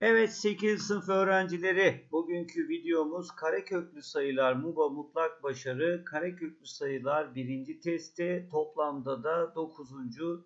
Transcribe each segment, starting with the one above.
Evet 8. sınıf öğrencileri bugünkü videomuz kareköklü sayılar MUBA mutlak başarı kareköklü sayılar birinci testi toplamda da 9.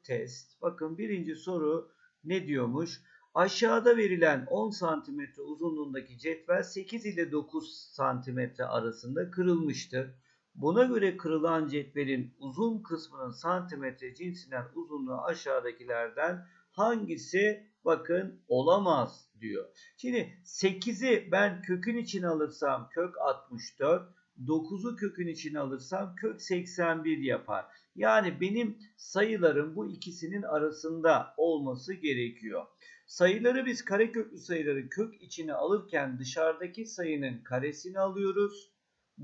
test. Bakın birinci soru ne diyormuş? Aşağıda verilen 10 cm uzunluğundaki cetvel 8 ile 9 cm arasında kırılmıştır. Buna göre kırılan cetvelin uzun kısmının santimetre cinsinden uzunluğu aşağıdakilerden hangisi bakın olamaz diyor. Şimdi 8'i ben kökün içine alırsam kök 64, 9'u kökün içine alırsam kök 81 yapar. Yani benim sayılarım bu ikisinin arasında olması gerekiyor. Sayıları biz kareköklü sayıları kök içine alırken dışarıdaki sayının karesini alıyoruz.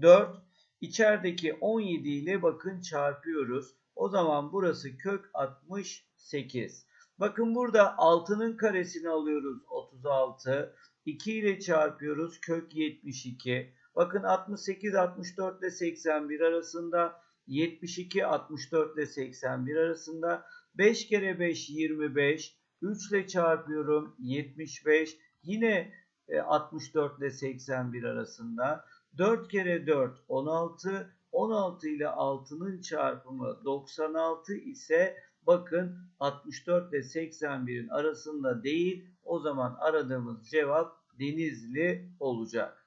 4. İçerideki 17 ile bakın çarpıyoruz. O zaman burası kök 68. Bakın burada 6'nın karesini alıyoruz. 36. 2 ile çarpıyoruz. Kök 72. Bakın 68 64 ile 81 arasında. 72 64 ile 81 arasında. 5 kere 5 25 3 ile çarpıyorum. 75 yine 64 ile 81 arasında. 4 kere 4 16 16 ile 6'nın çarpımı 96 ise bakın 64 ile 81'in arasında değil. O zaman aradığımız cevap Denizli olacak.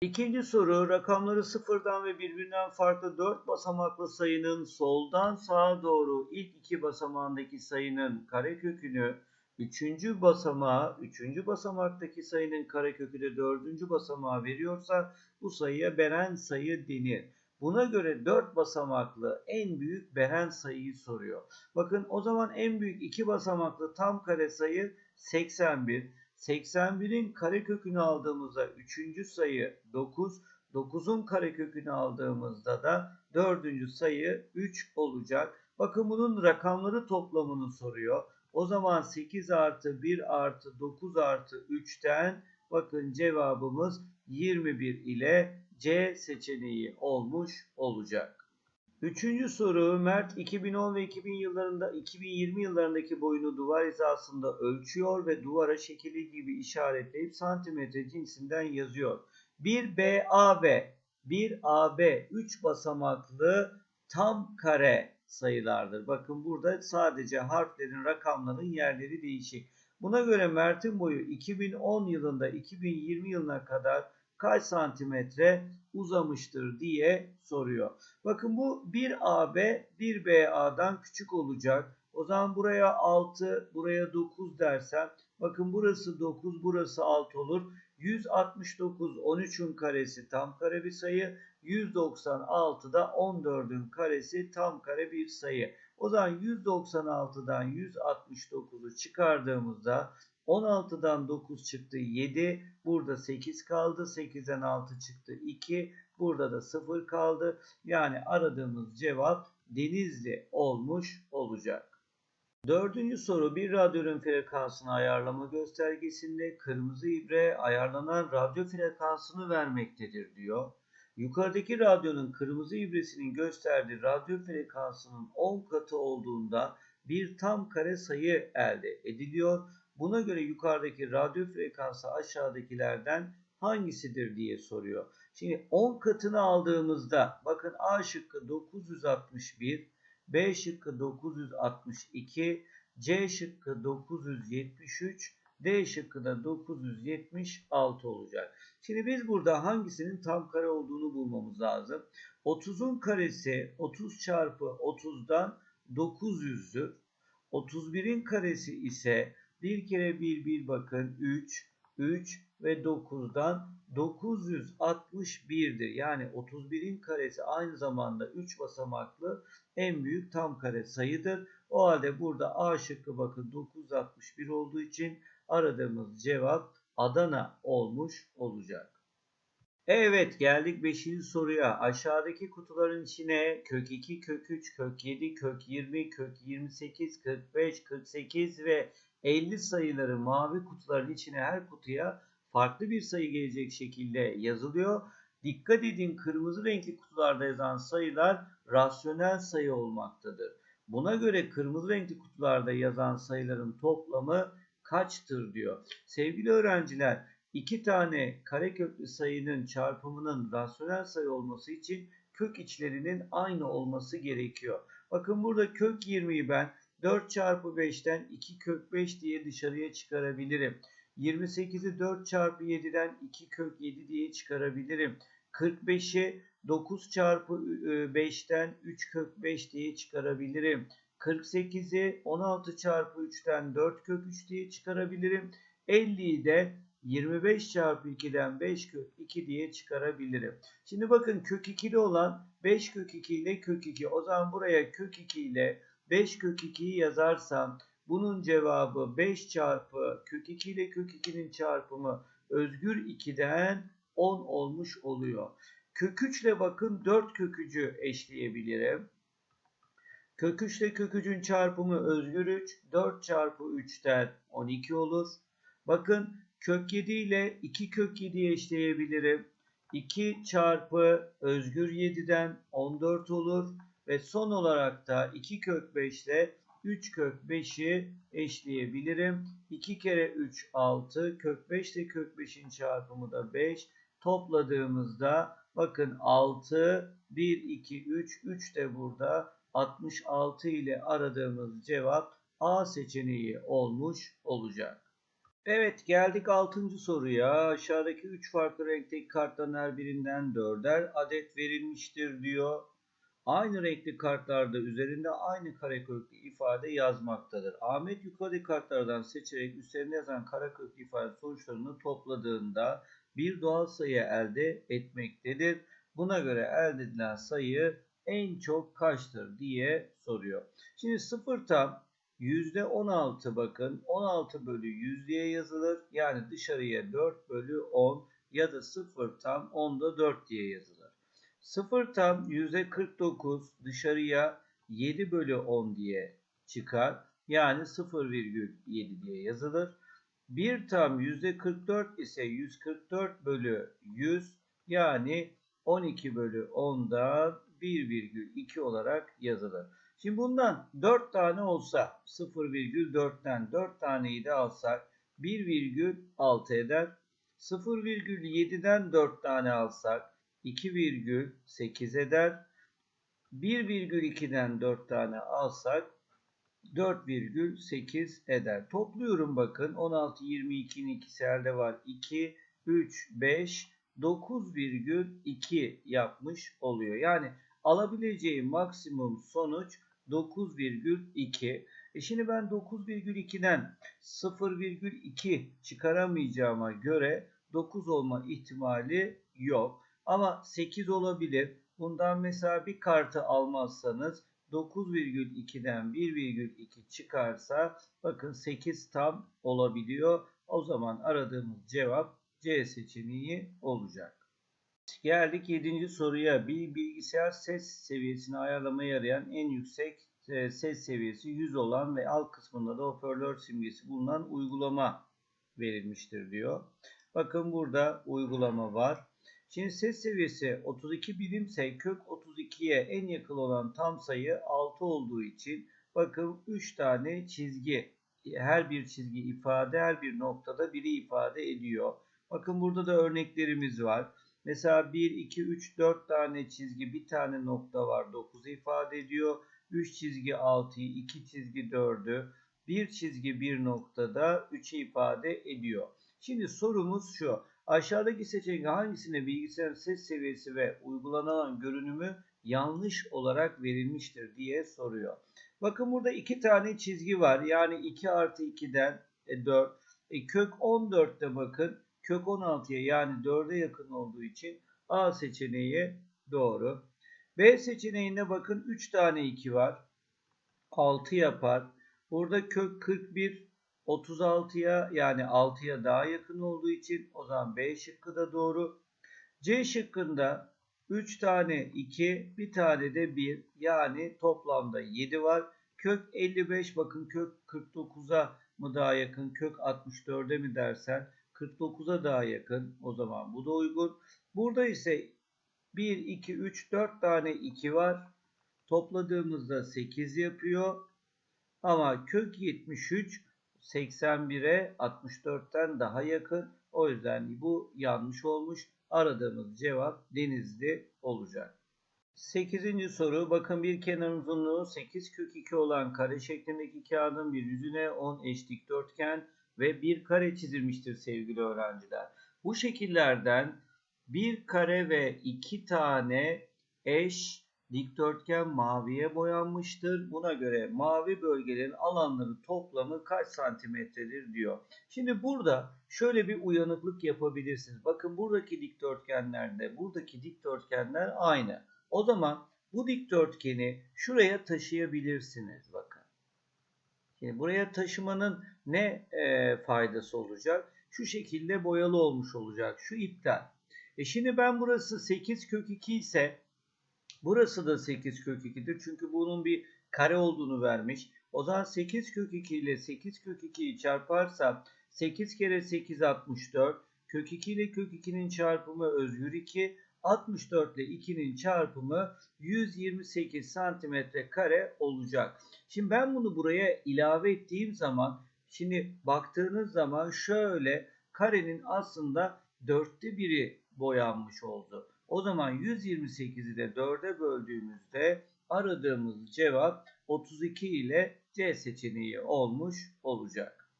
İkinci soru rakamları sıfırdan ve birbirinden farklı 4 basamaklı sayının soldan sağa doğru ilk iki basamağındaki sayının karekökünü üçüncü basamağa, üçüncü basamaktaki sayının karekökü de dördüncü basamağa veriyorsa bu sayıya beren sayı denir. Buna göre 4 basamaklı en büyük beren sayıyı soruyor. Bakın o zaman en büyük 2 basamaklı tam kare sayı 81. 81'in karekökünü aldığımızda 3. sayı 9. 9'un karekökünü aldığımızda da 4. sayı 3 olacak. Bakın bunun rakamları toplamını soruyor. O zaman 8 artı 1 artı 9 artı 3'ten bakın cevabımız 21 ile C seçeneği olmuş olacak. Üçüncü soru Mert 2010 ve 2000 yıllarında 2020 yıllarındaki boyunu duvar hizasında ölçüyor ve duvara şekili gibi işaretleyip santimetre cinsinden yazıyor. Bir BAB, bir AB 3 basamaklı tam kare sayılardır. Bakın burada sadece harflerin rakamların yerleri değişik. Buna göre Mert'in boyu 2010 yılında 2020 yılına kadar kaç santimetre uzamıştır diye soruyor. Bakın bu 1AB 1BA'dan küçük olacak. O zaman buraya 6 buraya 9 dersem bakın burası 9 burası 6 olur. 169 13'ün karesi tam kare bir sayı. 196 da 14'ün karesi tam kare bir sayı. O zaman 196'dan 169'u çıkardığımızda 16'dan 9 çıktı 7. Burada 8 kaldı. 8'den 6 çıktı 2. Burada da 0 kaldı. Yani aradığımız cevap Denizli olmuş olacak. Dördüncü soru bir radyonun frekansını ayarlama göstergesinde kırmızı ibre ayarlanan radyo frekansını vermektedir diyor. Yukarıdaki radyonun kırmızı ibresinin gösterdiği radyo frekansının 10 katı olduğunda bir tam kare sayı elde ediliyor. Buna göre yukarıdaki radyo frekansı aşağıdakilerden hangisidir diye soruyor. Şimdi 10 katını aldığımızda bakın A şıkkı 961, B şıkkı 962, C şıkkı 973, D şıkkı da 976 olacak. Şimdi biz burada hangisinin tam kare olduğunu bulmamız lazım. 30'un karesi 30 çarpı 30'dan 900'dür. 31'in karesi ise 1 kere 1 1 bakın 3 3 ve 9'dan 961'dir. Yani 31'in karesi aynı zamanda 3 basamaklı en büyük tam kare sayıdır. O halde burada A şıkkı bakın 961 olduğu için aradığımız cevap Adana olmuş olacak. Evet geldik 5. soruya. Aşağıdaki kutuların içine kök 2, kök 3, kök 7, kök 20, kök 28, 45, 48 ve 50 sayıları mavi kutuların içine her kutuya farklı bir sayı gelecek şekilde yazılıyor. Dikkat edin kırmızı renkli kutularda yazan sayılar rasyonel sayı olmaktadır. Buna göre kırmızı renkli kutularda yazan sayıların toplamı kaçtır diyor. Sevgili öğrenciler iki tane kareköklü sayının çarpımının rasyonel sayı olması için kök içlerinin aynı olması gerekiyor. Bakın burada kök 20'yi ben 4 çarpı 5'ten 2 kök 5 diye dışarıya çıkarabilirim. 28'i 4 çarpı 7'den 2 kök 7 diye çıkarabilirim. 45'i 9 çarpı 5'ten 3 kök 5 diye çıkarabilirim. 48'i 16 çarpı 3'ten 4 kök 3 diye çıkarabilirim. 50'yi de 25 çarpı 2'den 5 kök 2 diye çıkarabilirim. Şimdi bakın kök 2'li olan 5 kök 2 ile kök 2. O zaman buraya kök 2 ile 5 kök 2'yi yazarsam bunun cevabı 5 çarpı kök 2 ile kök 2'nin çarpımı özgür 2'den 10 olmuş oluyor. Kök 3 ile bakın 4 kök 3'ü eşleyebilirim. Kök 3 ile kök 3'ün çarpımı özgür 3. 4 çarpı 3'ten 12 olur. Bakın kök 7 ile 2 kök 7'yi eşleyebilirim. 2 çarpı özgür 7'den 14 olur. Ve son olarak da 2 kök 5 ile 3 kök 5'i eşleyebilirim. 2 kere 3 6 kök 5 ile kök 5'in çarpımı da 5. Topladığımızda bakın 6 1 2 3 3 de burada 66 ile aradığımız cevap A seçeneği olmuş olacak. Evet geldik 6. soruya. Aşağıdaki 3 farklı renkteki kartların her birinden 4'er adet verilmiştir diyor. Aynı renkli kartlarda üzerinde aynı kareköklü ifade yazmaktadır. Ahmet yukarıdaki kartlardan seçerek üzerinde yazan kareköklü ifade sonuçlarını topladığında bir doğal sayı elde etmektedir. Buna göre elde edilen sayı en çok kaçtır diye soruyor. Şimdi sıfır tam %16 bakın 16 bölü 100 diye yazılır. Yani dışarıya 4 bölü 10 ya da 0 tam 10'da 4 diye yazılır. 0 tam %49 dışarıya 7 bölü 10 diye çıkar. Yani 0,7 diye yazılır. 1 tam %44 ise 144 bölü 100 yani 12 bölü 10'dan 1,2 olarak yazılır. Şimdi bundan 4 tane olsa 0,4'ten 4 taneyi de alsak 1,6 eder. 0,7'den 4 tane alsak 2,8 eder. 1,2'den 4 tane alsak 4,8 eder. Topluyorum bakın. 16, 22'nin ikisi elde var. 2, 3, 5, 9,2 yapmış oluyor. Yani alabileceği maksimum sonuç 9,2. E şimdi ben 9,2'den 0,2 çıkaramayacağıma göre 9 olma ihtimali yok. Ama 8 olabilir. Bundan mesela bir kartı almazsanız 9,2'den 1,2 çıkarsa bakın 8 tam olabiliyor. O zaman aradığımız cevap C seçeneği olacak. Geldik 7. soruya. Bir bilgisayar ses seviyesini ayarlamaya yarayan en yüksek e, ses seviyesi 100 olan ve alt kısmında da hoparlör simgesi bulunan uygulama verilmiştir diyor. Bakın burada uygulama var. Şimdi ses seviyesi 32 birimse kök 32'ye en yakın olan tam sayı 6 olduğu için bakın 3 tane çizgi her bir çizgi ifade her bir noktada biri ifade ediyor. Bakın burada da örneklerimiz var. Mesela 1, 2, 3, 4 tane çizgi bir tane nokta var 9'u ifade ediyor. 3 çizgi 6'yı 2 çizgi 4'ü 1 çizgi bir noktada 3'ü ifade ediyor. Şimdi sorumuz şu. Aşağıdaki seçenek hangisine bilgisayar ses seviyesi ve uygulanan görünümü yanlış olarak verilmiştir diye soruyor. Bakın burada iki tane çizgi var. Yani 2 artı 2'den 4. E, kök 14'te bakın kök 16'ya yani 4'e yakın olduğu için A seçeneği doğru. B seçeneğinde bakın 3 tane 2 var. 6 yapar. Burada kök 41 36'ya yani 6'ya daha yakın olduğu için o zaman B şıkkı da doğru. C şıkkında 3 tane 2 bir tane de 1 yani toplamda 7 var. Kök 55 bakın kök 49'a mı daha yakın kök 64'e mi dersen 49'a daha yakın o zaman bu da uygun. Burada ise 1, 2, 3, 4 tane 2 var. Topladığımızda 8 yapıyor. Ama kök 73 81'e 64'ten daha yakın. O yüzden bu yanlış olmuş. Aradığımız cevap Denizli olacak. 8. soru. Bakın bir kenar uzunluğu 8 kök 2 olan kare şeklindeki kağıdın bir yüzüne 10 eş dikdörtgen ve bir kare çizilmiştir sevgili öğrenciler. Bu şekillerden bir kare ve iki tane eş dikdörtgen maviye boyanmıştır. Buna göre mavi bölgelerin alanları toplamı kaç santimetredir diyor. Şimdi burada şöyle bir uyanıklık yapabilirsiniz. Bakın buradaki dikdörtgenlerde buradaki dikdörtgenler aynı. O zaman bu dikdörtgeni şuraya taşıyabilirsiniz bakın. Şimdi buraya taşımanın ne e, faydası olacak? Şu şekilde boyalı olmuş olacak. Şu iptal. E şimdi ben burası 8 kök 2 ise burası da 8 kök 2'dir. Çünkü bunun bir kare olduğunu vermiş. O zaman 8 kök 2 ile 8 kök 2'yi çarparsam 8 kere 8 64. Kök 2 ile kök 2'nin çarpımı özgür 2. 64 ile 2'nin çarpımı 128 santimetre kare olacak. Şimdi ben bunu buraya ilave ettiğim zaman şimdi baktığınız zaman şöyle karenin aslında dörtte biri boyanmış oldu. O zaman 128'i de 4'e böldüğümüzde aradığımız cevap 32 ile C seçeneği olmuş olacak.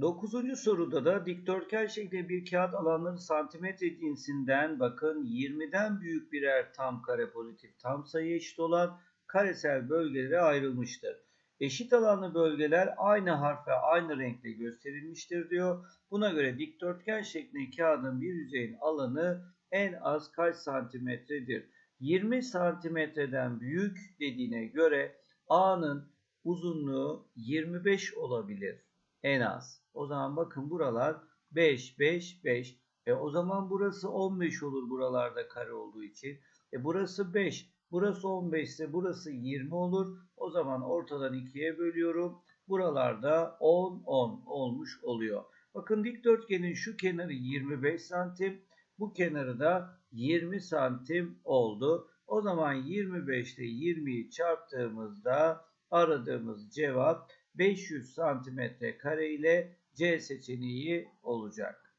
Dokuzuncu soruda da dikdörtgen şeklinde bir kağıt alanları santimetre cinsinden bakın 20'den büyük birer tam kare pozitif tam sayı eşit olan karesel bölgelere ayrılmıştır. Eşit alanlı bölgeler aynı harf ve aynı renkle gösterilmiştir diyor. Buna göre dikdörtgen şeklinde kağıdın bir yüzeyin alanı en az kaç santimetredir? 20 santimetreden büyük dediğine göre A'nın uzunluğu 25 olabilir en az. O zaman bakın buralar 5, 5, 5. E o zaman burası 15 olur buralarda kare olduğu için. E burası 5. Burası 15 ise burası 20 olur. O zaman ortadan 2'ye bölüyorum. Buralarda 10, 10 olmuş oluyor. Bakın dikdörtgenin şu kenarı 25 santim. Bu kenarı da 20 santim oldu. O zaman 25 ile 20'yi çarptığımızda aradığımız cevap 500 santimetre kare ile C seçeneği olacak.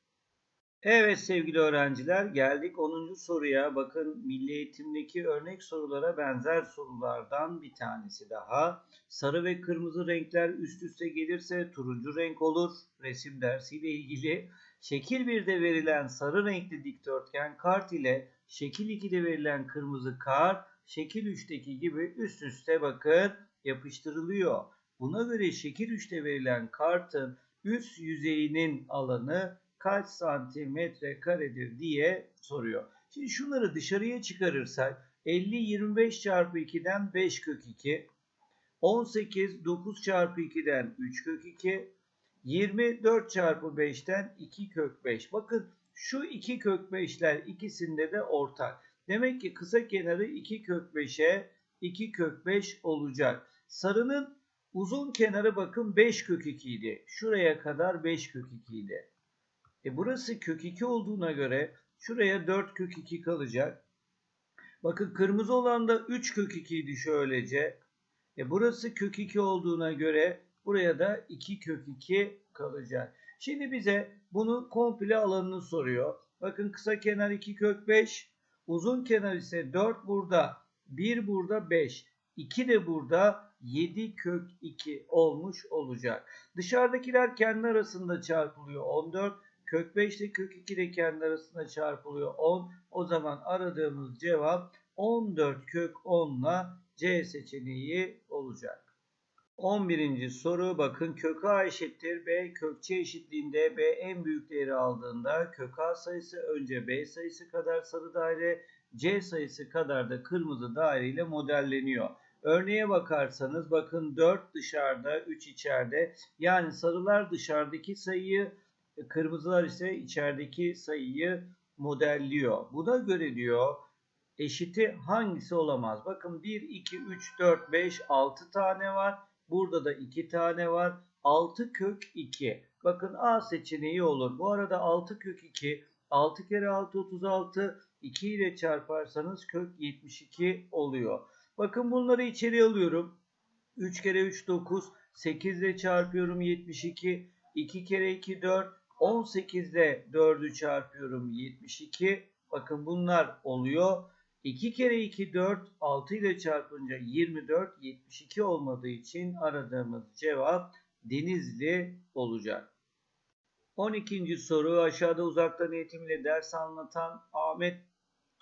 Evet sevgili öğrenciler geldik 10. soruya. Bakın milli eğitimdeki örnek sorulara benzer sorulardan bir tanesi daha. Sarı ve kırmızı renkler üst üste gelirse turuncu renk olur. Resim dersiyle ilgili. Şekil 1'de verilen sarı renkli dikdörtgen kart ile şekil 2'de verilen kırmızı kart şekil 3'teki gibi üst üste bakın yapıştırılıyor. Buna göre şekil 3'te verilen kartın üst yüzeyinin alanı kaç santimetre karedir diye soruyor. Şimdi şunları dışarıya çıkarırsak 50 25 çarpı 2'den 5 kök 2 18 9 çarpı 2'den 3 kök 2 24 çarpı 5'ten 2 kök 5. Bakın şu 2 kök 5'ler ikisinde de ortak. Demek ki kısa kenarı 2 kök 5'e 2 kök 5 olacak. Sarının uzun kenarı bakın 5 kök 2 idi. Şuraya kadar 5 kök 2 idi. E burası kök 2 olduğuna göre şuraya 4 kök 2 kalacak. Bakın kırmızı olan da 3 kök 2 idi şöylece. E burası kök 2 olduğuna göre buraya da 2 kök 2 kalacak. Şimdi bize bunun komple alanını soruyor. Bakın kısa kenar 2 kök 5. Uzun kenar ise 4 burada. 1 burada 5. 2 de burada 7 kök 2 olmuş olacak. Dışarıdakiler kendi arasında çarpılıyor 14. Kök 5 ile kök 2 de kendi arasında çarpılıyor 10. O zaman aradığımız cevap 14 kök 10 ile C seçeneği olacak. 11. soru bakın kök A eşittir B kökçe eşitliğinde B en büyük değeri aldığında kök A sayısı önce B sayısı kadar sarı daire C sayısı kadar da kırmızı daire ile modelleniyor. Örneğe bakarsanız bakın 4 dışarıda 3 içeride yani sarılar dışarıdaki sayıyı kırmızılar ise içerideki sayıyı modelliyor. Buna göre diyor eşiti hangisi olamaz? Bakın 1, 2, 3, 4, 5, 6 tane var. Burada da 2 tane var. 6 kök 2. Bakın A seçeneği olur. Bu arada 6 kök 2. 6 kere 6 36. 2 ile çarparsanız kök 72 oluyor. Bakın bunları içeri alıyorum. 3 kere 3 9. 8 ile çarpıyorum 72. 2 kere 2 4. 18 ile 4'ü çarpıyorum 72. Bakın bunlar oluyor. 2 kere 2 4. 6 ile çarpınca 24. 72 olmadığı için aradığımız cevap Denizli olacak. 12. soru aşağıda uzaktan eğitim ders anlatan Ahmet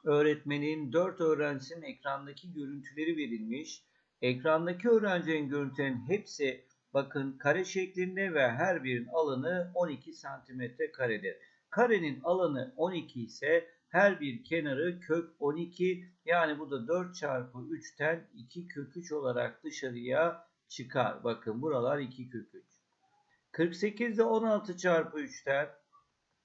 öğretmenin 4 öğrencisinin ekrandaki görüntüleri verilmiş. Ekrandaki öğrencilerin görüntülerin hepsi bakın kare şeklinde ve her birinin alanı 12 santimetre karedir. Karenin alanı 12 ise her bir kenarı kök 12 yani bu da 4 çarpı 3'ten 2 kök 3 olarak dışarıya çıkar. Bakın buralar 2 kök 3. 48 de 16 çarpı 3'ten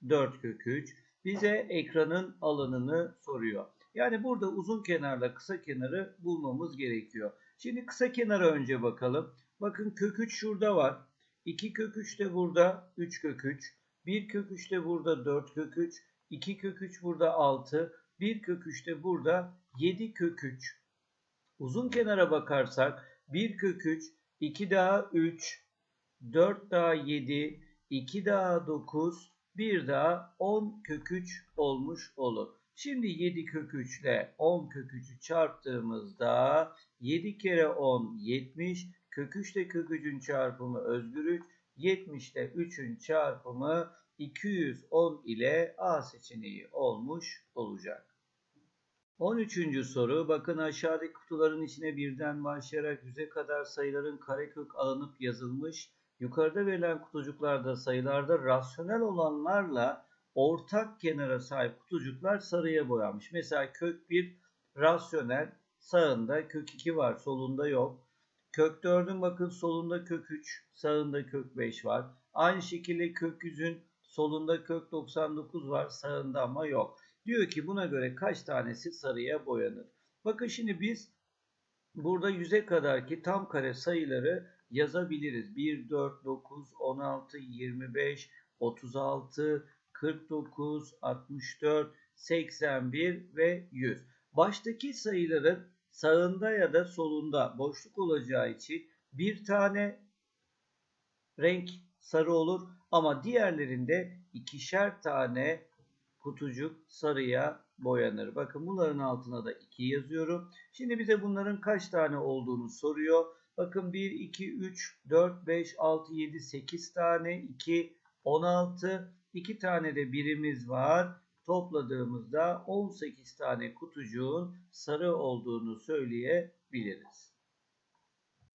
4 kök 3 bize ekranın alanını soruyor. Yani burada uzun kenarla kısa kenarı bulmamız gerekiyor. Şimdi kısa kenara önce bakalım. Bakın kök 3 şurada var. 2 kök 3 de burada 3 kök 3. 1 kök 3 de burada 4 kök 3. 2 kök 3 burada 6. 1 kök 3 de burada 7 kök 3. Uzun kenara bakarsak 1 kök 3, 2 daha 3, 4 daha 7, 2 daha 9, 1 daha 10 kök 3 olmuş olur. Şimdi 7 kök 3 ile 10 kök 3'ü çarptığımızda 7 kere 10 70, kök 3 ile kök 3'ün çarpımı özgür 3, 70 ile 3'ün çarpımı 210 ile A seçeneği olmuş olacak. 13. soru. Bakın aşağıdaki kutuların içine birden başlayarak yüze kadar sayıların karekök alınıp yazılmış. Yukarıda verilen kutucuklarda sayılarda rasyonel olanlarla ortak kenara sahip kutucuklar sarıya boyanmış. Mesela kök 1 rasyonel sağında kök 2 var solunda yok. Kök 4'ün bakın solunda kök 3 sağında kök 5 var. Aynı şekilde kök 100'ün solunda kök 99 var sağında ama yok. Diyor ki buna göre kaç tanesi sarıya boyanır? Bakın şimdi biz burada 100'e kadar ki tam kare sayıları yazabiliriz. 1, 4, 9, 16, 25, 36, 49, 64, 81 ve 100. Baştaki sayıların sağında ya da solunda boşluk olacağı için bir tane renk sarı olur ama diğerlerinde ikişer tane kutucuk sarıya boyanır. Bakın bunların altına da 2 yazıyorum. Şimdi bize bunların kaç tane olduğunu soruyor. Bakın 1, 2, 3, 4, 5, 6, 7, 8 tane, 2, 16, 2 tane de birimiz var. Topladığımızda 18 tane kutucuğun sarı olduğunu söyleyebiliriz.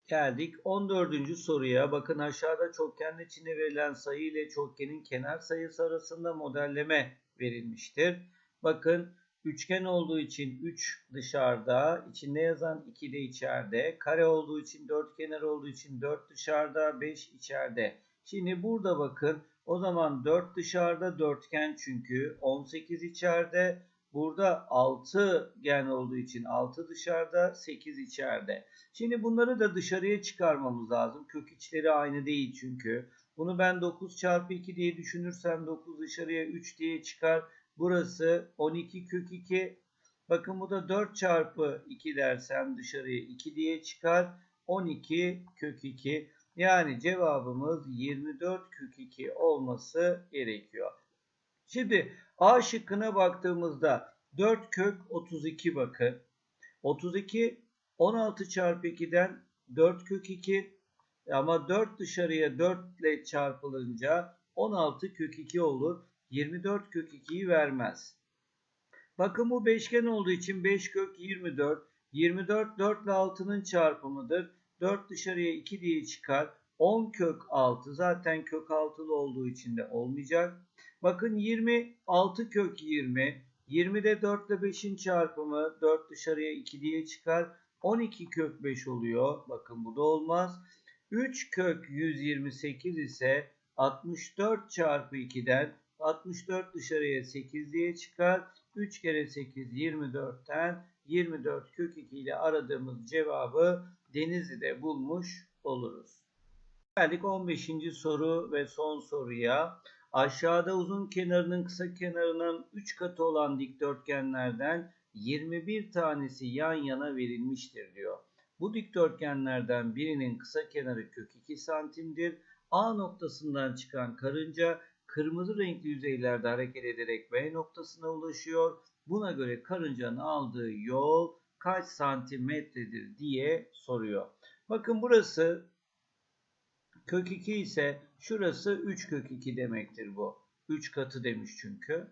Geldik 14. soruya. Bakın aşağıda çokgenin içine verilen sayı ile çokgenin kenar sayısı arasında modelleme verilmiştir. Bakın üçgen olduğu için 3 dışarıda, içinde yazan 2 de içeride. Kare olduğu için 4 kenar olduğu için 4 dışarıda, 5 içeride. Şimdi burada bakın o zaman 4 dışarıda dörtgen çünkü 18 içeride. Burada 6 gen olduğu için 6 dışarıda 8 içeride. Şimdi bunları da dışarıya çıkarmamız lazım. Kök içleri aynı değil çünkü. Bunu ben 9 çarpı 2 diye düşünürsem 9 dışarıya 3 diye çıkar. Burası 12 kök 2. Bakın bu da 4 çarpı 2 dersem dışarıya 2 diye çıkar. 12 kök 2. Yani cevabımız 24 kök 2 olması gerekiyor. Şimdi A şıkkına baktığımızda 4 kök 32 bakın. 32 16 çarpı 2'den 4 kök 2 ama 4 dışarıya 4 ile çarpılınca 16 kök 2 olur. 24 kök 2'yi vermez. Bakın bu beşgen olduğu için 5 kök 24. 24 4 ile 6'nın çarpımıdır. 4 dışarıya 2 diye çıkar. 10 kök 6 zaten kök 6'lı olduğu için de olmayacak. Bakın 26 kök 20. 20 de 4 ile 5'in çarpımı 4 dışarıya 2 diye çıkar. 12 kök 5 oluyor. Bakın bu da olmaz. 3 kök 128 ise 64 çarpı 2'den 64 dışarıya 8 diye çıkar. 3 kere 8 24'ten 24 kök 2 ile aradığımız cevabı Denizli'de bulmuş oluruz. Geldik 15. soru ve son soruya. Aşağıda uzun kenarının kısa kenarının 3 katı olan dikdörtgenlerden 21 tanesi yan yana verilmiştir diyor. Bu dikdörtgenlerden birinin kısa kenarı kök 2 santimdir. A noktasından çıkan karınca kırmızı renkli yüzeylerde hareket ederek B noktasına ulaşıyor. Buna göre karıncanın aldığı yol kaç santimetredir diye soruyor. Bakın burası kök 2 ise şurası 3 kök 2 demektir bu. 3 katı demiş çünkü.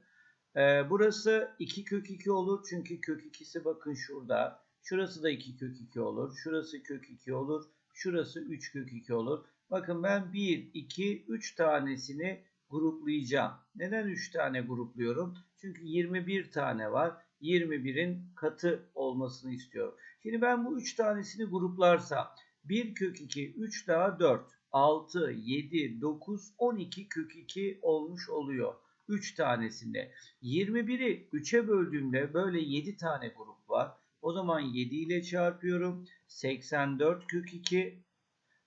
Ee, burası 2 kök 2 olur çünkü kök 2'si bakın şurada. Şurası da 2 kök 2 olur. Şurası kök 2 olur. Şurası 3 kök 2 olur. Bakın ben 1, 2, 3 tanesini gruplayacağım. Neden 3 tane grupluyorum? Çünkü 21 tane var. 21'in katı olmasını istiyorum. Şimdi ben bu 3 tanesini gruplarsam 1 kök 2, 3 daha 4, 6, 7, 9, 12 kök 2 olmuş oluyor. 3 tanesinde. 21'i 3'e böldüğümde böyle 7 tane grup var. O zaman 7 ile çarpıyorum. 84 kök 2.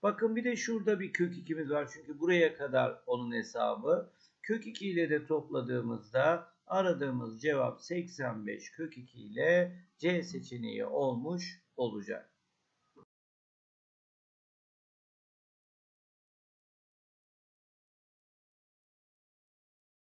Bakın bir de şurada bir kök 2'miz var. Çünkü buraya kadar onun hesabı. Kök 2 ile de topladığımızda aradığımız cevap 85 kök 2 ile C seçeneği olmuş olacak.